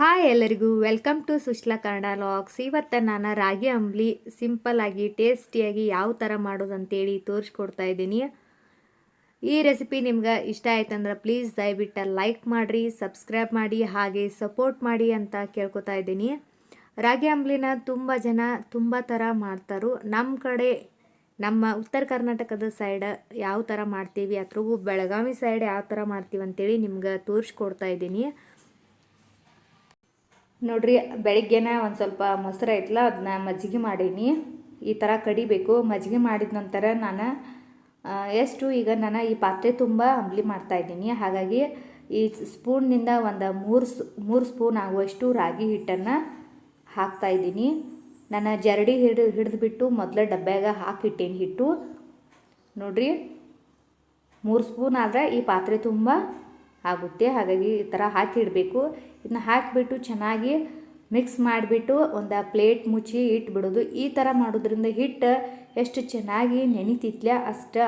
Hi ಎಲ್ಲರಿಗೂ, welcome to Sushla Kannada logs. ಇವತ್ತು ನಾನು ರಾಗಿ ಅಂಬ್ಲಿ ಸಿಂಪಲ್ ಆಗಿ, ಟೇಸ್ಟಿಯಾಗಿ ಯಾವ ಥರ ಮಾಡೋದು ಅಂತೇಳಿ ತೋರಿಸ್ಕೊಡ್ತಾ ಇದ್ದೀನಿ. ಈ ರೆಸಿಪಿ ನಿಮ್ಗೆ ಇಷ್ಟ ಆಯ್ತಂದ್ರೆ ಪ್ಲೀಸ್ ದಯವಿಟ್ಟು ಲೈಕ್ ಮಾಡಿರಿ, ಸಬ್ಸ್ಕ್ರೈಬ್ ಮಾಡಿ, ಹಾಗೆ ಸಪೋರ್ಟ್ ಮಾಡಿ ಅಂತ ಕೇಳ್ಕೊತಾ ಇದ್ದೀನಿ. ರಾಗಿ ಅಂಬ್ಲಿನ ತುಂಬ ಜನ ತುಂಬ ಥರ ಮಾಡ್ತಾರೋ. ನಮ್ಮ ಕಡೆ, ನಮ್ಮ ಉತ್ತರ ಕರ್ನಾಟಕದ ಸೈಡ್ ಯಾವ ಥರ ಮಾಡ್ತೀವಿ ಅಥವಾ ಬೆಳಗಾವಿ ಸೈಡ್ ಯಾವ ಥರ ಮಾಡ್ತೀವಿ ಅಂತೇಳಿ ನಿಮ್ಗೆ ತೋರಿಸ್ಕೊಡ್ತಾ ಇದ್ದೀನಿ. ನೋಡ್ರಿ, ಬೆಳಿಗ್ಗೆನೇ ಒಂದು ಸ್ವಲ್ಪ ಮೊಸರು ಐತಲ್ಲ ಅದನ್ನ ಮಜ್ಜಿಗೆ ಮಾಡೀನಿ. ಈ ಥರ ಕಡಿಬೇಕು. ಮಜ್ಜಿಗೆ ಮಾಡಿದ ನಂತರ ನಾನು ಎಷ್ಟು ಈಗ ನಾನು ಈ ಪಾತ್ರೆ ತುಂಬ ಅಂಬ್ಲಿ ಮಾಡ್ತಾಯಿದ್ದೀನಿ ಹಾಗಾಗಿ ಈ ಸ್ಪೂನ್ನಿಂದ ಒಂದು ಮೂರು ಮೂರು ಸ್ಪೂನ್ ಆಗುವಷ್ಟು ರಾಗಿ ಹಿಟ್ಟನ್ನು ಹಾಕ್ತಾಯಿದ್ದೀನಿ ನಾನು ಜರಡಿ ಹಿಡಿದು ಹಿಡಿದ್ಬಿಟ್ಟು ಮೊದಲೇ ಡಬ್ಬ್ಯಾಗ ಹಾಕಿಟ್ಟೇನಿ ಹಿಟ್ಟು. ನೋಡ್ರಿ, ಮೂರು ಸ್ಪೂನ್ ಆದರೆ ಈ ಪಾತ್ರೆ ತುಂಬ ಆಗುತ್ತೆ. ಹಾಗಾಗಿ ಈ ಥರ ಹಾಕಿಡಬೇಕು ಇದನ್ನ ಹಾಕಿಬಿಟ್ಟು ಚೆನ್ನಾಗಿ ಮಿಕ್ಸ್ ಮಾಡಿಬಿಟ್ಟು ಒಂದು ಪ್ಲೇಟ್ ಮುಚ್ಚಿ ಇಟ್ಬಿಡೋದು. ಈ ಥರ ಮಾಡೋದ್ರಿಂದ ಹಿಟ್ಟು ಎಷ್ಟು ಚೆನ್ನಾಗಿ ನೆನಿತಿತ್ಲೆ ಅಷ್ಟು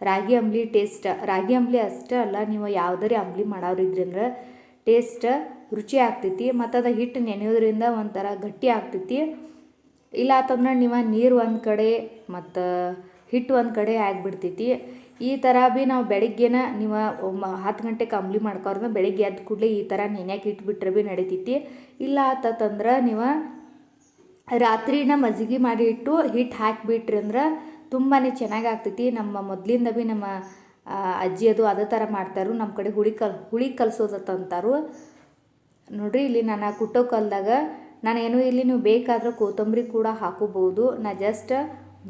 ರಾಗಿ ಅಂಬ್ಲಿ ಟೇಸ್ಟ್. ರಾಗಿ ಅಂಬ್ಲಿ ಅಷ್ಟೇ ಅಲ್ಲ, ನೀವು ಯಾವುದೇ ಅಂಬ್ಲಿ ಮಾಡೋರಿದ್ರಿಂದ ಟೇಸ್ಟ್ ರುಚಿ ಆಗ್ತೈತಿ. ಮತ್ತು ಅದು ಹಿಟ್ಟು ನೆನೆಯೋದ್ರಿಂದ ಒಂಥರ ಗಟ್ಟಿ ಆಗ್ತೈತಿ. ಇಲ್ಲ ಅಂತಂದ್ರೆ ನೀವು ನೀರು ಒಂದು ಕಡೆ ಮತ್ತು ಹಿಟ್ಟು ಒಂದು ಕಡೆ ಆಗಿಬಿಡ್ತೈತಿ. ಈ ಥರ ಭೀ ನಾವು ಬೆಳಿಗ್ಗೆನ ನೀವು ಹತ್ತು ಗಂಟೆಗೆ ಅಂಬ್ಲಿ ಮಾಡ್ಕೊರ್ನ ಬೆಳಿಗ್ಗೆ ಎದ್ದ ಕೂಡಲೇ ಈ ಥರ ನೆನೆಯಾಕೆ ಇಟ್ಬಿಟ್ರೆ ಭೀ ನಡಿತೈತಿ. ಇಲ್ಲ ಆತಂದ್ರೆ ನೀವು ರಾತ್ರಿನ ಮಜ್ಜಿಗೆ ಮಾಡಿ ಇಟ್ಟು ಹಿಟ್ಟು ಹಾಕಿಬಿಟ್ರಿ ಅಂದ್ರೆ ತುಂಬಾ ಚೆನ್ನಾಗಿ ಆಗ್ತೈತಿ. ನಮ್ಮ ಮೊದಲಿಂದ ಭೀ ನಮ್ಮ ಅಜ್ಜಿ ಅದು ಅದೇ ಥರ ಮಾಡ್ತಾರು. ನಮ್ಮ ಕಡೆ ಹುಳಿ ಕಲ್, ಹುಳಿ ಕಲ್ಸೋದತ್ತ ಅಂತಾರು. ನೋಡ್ರಿ ಇಲ್ಲಿ ನಾನು ಕುಟ್ಟೋ ಕಲ್ದಾಗ ನಾನೇನು ಇಲ್ಲಿ ನೀವು ಬೇಕಾದ್ರೆ ಕೊತ್ತಂಬರಿ ಕೂಡ ಹಾಕೋಬೋದು ನಾ ಜಸ್ಟ್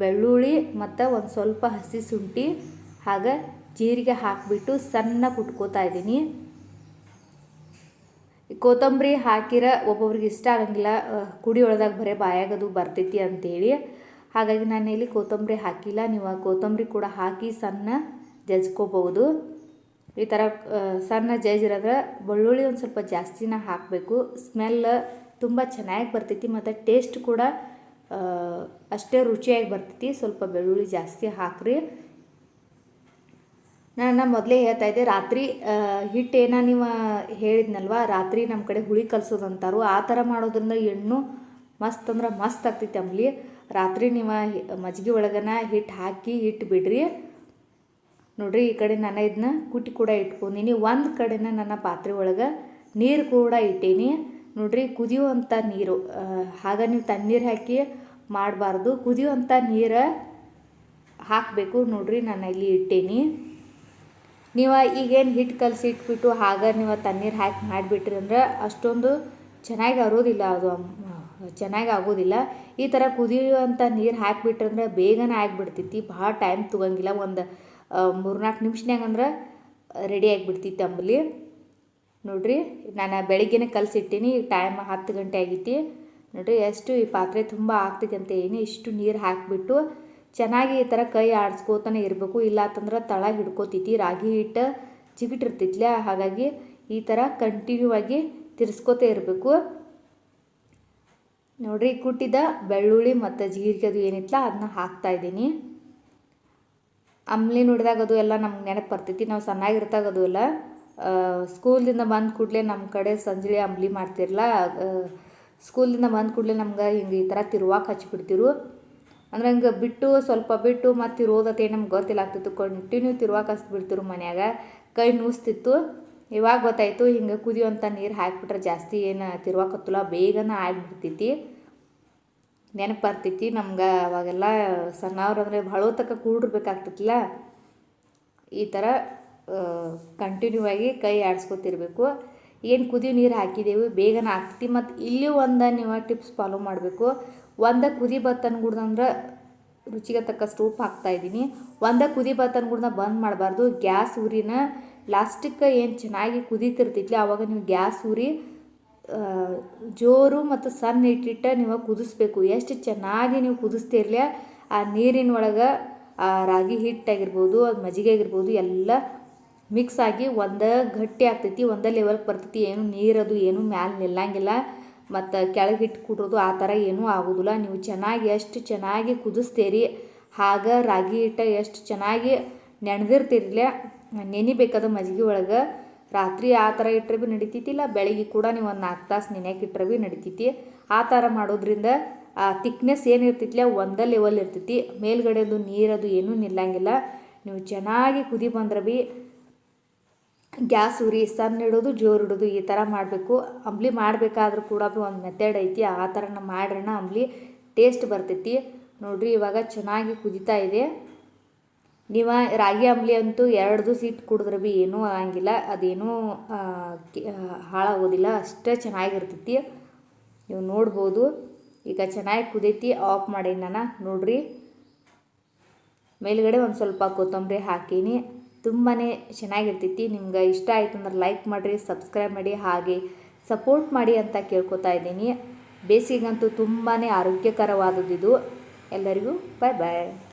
ಬೆಳ್ಳುಳ್ಳಿ ಮತ್ತು ಒಂದು ಸ್ವಲ್ಪ ಹಸಿ ಶುಂಠಿ ಹಾಗೆ ಜೀರಿಗೆ ಹಾಕಿಬಿಟ್ಟು ಸಣ್ಣ ಕುಟ್ಕೋತಾ ಇದ್ದೀನಿ. ಕೊತ್ತಂಬರಿ ಹಾಕಿರ ಒಬ್ಬೊಬ್ರಿಗೆ ಇಷ್ಟ ಆಗಂಗಿಲ್ಲ ಕುಡಿ ಒಳದಾಗ ಬರೀ ಬಾಯಾಗದು ಬರ್ತೈತಿ ಅಂತೇಳಿ. ಹಾಗಾಗಿ ನಾನು ಇಲ್ಲಿ ಕೊತ್ತಂಬರಿ ಹಾಕಿಲ್ಲ, ನೀವು ಕೊತ್ತಂಬರಿ ಕೂಡ ಹಾಕಿ ಸಣ್ಣ ಜಜ್ಕೋಬಹುದು. ಈ ಥರ ಸಣ್ಣ ಜಜ್ಜಿರೋದ್ರೆ ಬೆಳ್ಳುಳ್ಳಿ ಒಂದು ಸ್ವಲ್ಪ ಜಾಸ್ತಿನ ಹಾಕಬೇಕು. ಸ್ಮೆಲ್ ತುಂಬ ಚೆನ್ನಾಗಿ ಬರ್ತೈತಿ ಮತ್ತು ಟೇಸ್ಟ್ ಕೂಡ ಅಷ್ಟೇ ರುಚಿಯಾಗಿ ಬರ್ತೈತಿ. ಸ್ವಲ್ಪ ಬೆಳ್ಳುಳ್ಳಿ ಜಾಸ್ತಿ ಹಾಕ್ರಿ. ನಾನು ಮೊದಲೇ ಹೇಳ್ತಾ ಇದ್ದೆ, ರಾತ್ರಿ ಹಿಟ್ಟೇನ ನೀವು ಹೇಳಿದ್ನಲ್ವ, ರಾತ್ರಿ ನಮ್ಮ ಕಡೆ ಹುಳಿ ಕಲಿಸೋದು ಅಂತಾರು ಆ ಥರ ಮಾಡೋದ್ರಿಂದ ಹೆಣ್ಣು ಮಸ್ತ್ ಅಂದ್ರೆ ಮಸ್ತ್ ಆಗ್ತೈತೆ ಅಂಬ್ಲಿ ರಾತ್ರಿ ನೀವು ಮಜ್ಗೆ ಒಳಗನ ಹಿಟ್ಟು ಹಾಕಿ ಹಿಟ್ಟು ಬಿಡ್ರಿ. ನೋಡ್ರಿ, ಈ ಕಡೆ ನಾನು ಇದನ್ನ ಕುಟ್ಟಿ ಕೂಡ ಇಟ್ಕೊಂಡಿನಿ. ಒಂದು ಕಡೆನ ನನ್ನ ಪಾತ್ರೆ ಒಳಗೆ ನೀರು ಕೂಡ ಇಟ್ಟೀನಿ. ನೋಡ್ರಿ ಕುದಿಯುವಂಥ ನೀರು ಹಾಗ ಆಗ ನೀವು ತಣ್ಣೀರು ಹಾಕಿ ಮಾಡಬಾರ್ದು. ಕುದಿಯುವಂಥ ನೀರು ಹಾಕಬೇಕು. ನೋಡ್ರಿ, ನಾನು ಇಲ್ಲಿ ಇಟ್ಟೀನಿ. ನೀವು ಈಗೇನು ಹಿಟ್ಟು ಕಲಸಿ ಇಟ್ಬಿಟ್ಟು ಹಾಗೆ ನೀವು ತಣ್ಣೀರು ಹಾಕಿ ಮಾಡಿಬಿಟ್ರಿ ಅಂದ್ರೆ ಅಷ್ಟೊಂದು ಚೆನ್ನಾಗಿ ಅರೋದಿಲ್ಲ ಅದು ಚೆನ್ನಾಗಿ ಆಗೋದಿಲ್ಲ. ಈ ಥರ ಕುದಿಯುವಂಥ ನೀರು ಹಾಕಿಬಿಟ್ರಂದ್ರೆ ಬೇಗನೆ ಆಗಿಬಿಡ್ತೈತಿ. ಭಾಳ ಟೈಮ್ ತೊಗೊಂಗಿಲ್ಲ. ಒಂದು ಮೂರ್ನಾಲ್ಕು ನಿಮಿಷನಾಗ ಅಂದ್ರೆ ರೆಡಿ ಆಗಿಬಿಡ್ತೈತಿ ಅಂಬಲಿ. ನೋಡ್ರಿ, ನಾನು ಬೆಳಿಗ್ಗೆನೇ ಕಲಸಿಟ್ಟಿನಿ ಈಗ ಟೈಮ್ ಹತ್ತು ಗಂಟೆ ಆಗೈತಿ. ನೋಡ್ರಿ, ಎಷ್ಟು ಈ ಪಾತ್ರೆ ತುಂಬ ಆಗ್ತೈತಿ ಅಂತ ಏನು ಇಷ್ಟು ನೀರು ಹಾಕಿಬಿಟ್ಟು ಚೆನ್ನಾಗಿ ಈ ಥರ ಕೈ ಆಡಿಸ್ಕೋತಾನೆ ಇರಬೇಕು, ಇಲ್ಲ ಅಂತಂದ್ರೆ ತಳ ಹಿಡ್ಕೋತೈತಿ ರಾಗಿ ಹಿಟ್ಟು ಜಿಗಿಟಿರ್ತೈತ್ಲ ಹಾಗಾಗಿ ಈ ಥರ ಕಂಟಿನ್ಯೂ ಆಗಿ ತಿರ್ಸ್ಕೋತಾ ಇರಬೇಕು. ನೋಡ್ರಿ, ಕುಟ್ಟಿದ ಬೆಳ್ಳುಳ್ಳಿ ಮತ್ತು ಜೀರಿಗೆ ಅದು ಏನಿತ್ತಲ್ಲ, ಅದನ್ನ ಹಾಕ್ತಾ ಇದ್ದೀನಿ. ಅಂಬ್ಲಿ ನೋಡಿದಾಗ ಅದು ಎಲ್ಲ ನಮ್ಗೆ ನೆನಪು ಬರ್ತೈತಿ, ನಾವು ಸಣ್ಣಾಗಿರ್ತಾಗ ಅದು ಎಲ್ಲ. ಸ್ಕೂಲ್ದಿಂದ ಬಂದ ಕೂಡಲೇ ನಮ್ಮ ಕಡೆ ಸಂಜೆ ಅಂಬ್ಲಿ ಮಾಡ್ತಿರಲ್ಲ ಸ್ಕೂಲಿಂದ ಬಂದ ಕೂಡಲೇ ನಮ್ಗೆ ಹಿಂಗೆ ಈ ಥರ ತಿರುವಾಗ ಹಚ್ಬಿಡ್ತಿರು ಅಂದ್ರೆ ಹಂಗೆ ಬಿಟ್ಟು ಸ್ವಲ್ಪ ಬಿಟ್ಟು ಮತ್ತು ಇರೋದತ್ತೆ ನಮ್ಗೆ ಗೊತ್ತಿಲ್ಲ. ಆಗ್ತಿತ್ತು. ಕಂಟಿನ್ಯೂ ತಿರುವಾಗ ಕಸ್ಬಿಡ್ತಿರು ಮನ್ಯಾಗ. ಕೈ ನೂಸ್ತಿತ್ತು. ಇವಾಗ ಗೊತ್ತಾಯ್ತು, ಹಿಂಗೆ ಕುದಿಯುವಂಥ ನೀರು ಹಾಕಿಬಿಟ್ರೆ ಜಾಸ್ತಿ ಏನು ತಿರುವಾಕತ್ತಲ್ಲ ಬೇಗನ ಆಗಿಬಿಡ್ತೈತಿ. ನೆನಪು ಬರ್ತೈತಿ. ನಮ್ಗೆ ಅವಾಗೆಲ್ಲ ಸಣ್ಣವ್ರು ಅಂದರೆ ಭಾಳ ತಕ್ಕ ಕೂಡಿರ್ಬೇಕಾಗ್ತಿತ್ತಲ್ಲ. ಈ ಥರ ಕಂಟಿನ್ಯೂ ಆಗಿ ಕೈ ಆಡಿಸ್ಕೊತಿರ್ಬೇಕು. ಏನು ಕುದಿಯೋ ನೀರು ಹಾಕಿದ್ದೇವೆ ಬೇಗನೆ ಹಾಕ್ತಿ ಮತ್ತು ಇಲ್ಲಿ ಒಂದು ನೀವು ಟಿಪ್ಸ್ ಫಾಲೋ ಮಾಡಬೇಕು. ಒಂದ ಕುದಿ ಬತ್ತನ್ ಗುಡ್ದಂದ್ರೆ ರುಚಿಗೆ ತಕ್ಕಷ್ಟು ಉಪ್ಪು ಹಾಕ್ತಾಯಿದ್ದೀನಿ ಒಂದು ಕುದಿ ಬತ್ತನ್ ಗುಡ್ನ ಬಂದ್ ಮಾಡಬಾರ್ದು. ಗ್ಯಾಸ್ ಉರಿನ ಲಾಸ್ಟಿಗೆ ಏನು ಚೆನ್ನಾಗಿ ಕುದೀತಿರ್ತೈತಿ ಆವಾಗ ನೀವು ಗ್ಯಾಸ್ ಉರಿ ಜೋರು ಮತ್ತು ಸಣ್ಣ ಇಟ್ಟಿಟ್ಟು ನೀವು ಕುದಿಸ್ಬೇಕು. ಎಷ್ಟು ಚೆನ್ನಾಗಿ ನೀವು ಕುದಿಸ್ತಿರ್ಲಿ, ಆ ನೀರಿನ ಒಳಗೆ, ಆ ರಾಗಿ ಹಿಟ್ಟಾಗಿರ್ಬೋದು ಅದು ಮಜ್ಜಿಗೆ ಆಗಿರ್ಬೋದು, ಎಲ್ಲ ಮಿಕ್ಸ್ ಆಗಿ ಒಂದು ಗಟ್ಟಿ ಆಗ್ತೈತಿ, ಒಂದೇ ಲೆವೆಲ್ಗೆ ಬರ್ತೈತಿ. ಏನು ನೀರದು ಏನು ಮ್ಯಾಲೆ ನಿಲ್ಲಂಗಿಲ್ಲ. ಮತ್ತು ಕೆಳಗೆ ಹಿಟ್ಟು ಕುಡ್ರೋದು ಆ ಥರ ಏನೂ ಆಗೋದಿಲ್ಲ. ನೀವು ಚೆನ್ನಾಗಿ ಎಷ್ಟು ಚೆನ್ನಾಗಿ ಕುದಿಸ್ತೀರಿ, ಹಾಗೆ, ರಾಗಿ ಹಿಟ್ಟ ಎಷ್ಟು ಚೆನ್ನಾಗಿ ನೆನೆದಿರ್ತಿರ್ಲಿ ನೆನಿಬೇಕಾದ ಮಜ್ಗೆ ಒಳಗೆ ರಾತ್ರಿ ಆ ಥರ ಇಟ್ಟರೆ ಭೀ ನಡಿತೈತಿ, ಇಲ್ಲ ಬೆಳಿಗ್ಗೆ ಕೂಡ ನೀವು ಒಂದು ನಾಲ್ಕು ತಾಸು ನೆನೆಯಕ್ಕೆ ಇಟ್ಟರೆ ಭೀ ನಡಿತೈತಿ. ಆ ಥರ ಮಾಡೋದ್ರಿಂದ, ಆ ತಿಕ್ನೆಸ್ ಏನಿರ್ತೈತಿಲ್ಲ ಒಂದೇ ಲೆವೆಲ್ ಇರ್ತೈತಿ. ಮೇಲ್ಗಡೆದು ನೀರದು ಏನೂ ನಿಲ್ಲಂಗಿಲ್ಲ. ನೀವು ಚೆನ್ನಾಗಿ ಕುದಿ ಬಂದ್ರೆ ಭೀ ಗ್ಯಾಸ್, ಉರಿ, ಸಣ್ಣ ಇಡೋದು, ಜೋರು ಇಡೋದು ಈ ಥರ ಮಾಡಬೇಕು. ಅಂಬ್ಲಿ ಮಾಡಬೇಕಾದ್ರೂ ಕೂಡ ಒಂದು ಮೆಥಡ್ ಐತಿ. ಆ ಥರ ಮಾಡ್ರಣ ಅಂಬ್ಲಿ ಟೇಸ್ಟ್ ಬರ್ತೈತಿ. ನೋಡಿರಿ, ಇವಾಗ ಚೆನ್ನಾಗಿ ಕುದಿತಾ ಇದೆ. ನೀವು ರಾಗಿ ಅಂಬ್ಲಿ ಅಂತೂ ಎರಡು ದಿವಸ ಇಟ್ಟು ಕುಡಿದ್ರೆ ಭೀ ಏನೂ ಆಗಂಗಿಲ್ಲ. ಅದೇನೂ ಹಾಳಾಗೋದಿಲ್ಲ. ಅಷ್ಟೇ ಚೆನ್ನಾಗಿರ್ತೈತಿ. ನೀವು ನೋಡ್ಬೋದು. ಈಗ ಚೆನ್ನಾಗಿ ಕುದೈತಿ. ಆಫ್ ಮಾಡೀನಿ ನಾನು. ನೋಡ್ರಿ. ಮೇಲ್ಗಡೆ ಒಂದು ಸ್ವಲ್ಪ ಕೊತ್ತಂಬರಿ ಹಾಕೀನಿ. ತುಂಬಾ ಚೆನ್ನಾಗಿರ್ತೈತಿ ನಿಮ್ಗೆ ಇಷ್ಟ ಆಯ್ತು ಅಂದ್ರೆ ಲೈಕ್ ಮಾಡಿರಿ ಸಬ್ಸ್ಕ್ರೈಬ್ ಮಾಡಿ, ಹಾಗೆ ಸಪೋರ್ಟ್ ಮಾಡಿ ಅಂತ ಕೇಳ್ಕೊತಾ ಇದ್ದೀನಿ. ಬೇಸಿಗೆಗಂತೂ ತುಂಬಾ ಆರೋಗ್ಯಕರವಾದದ್ದು ಇದು. ಎಲ್ಲರಿಗೂ ಬಾಯ್ ಬಾಯ್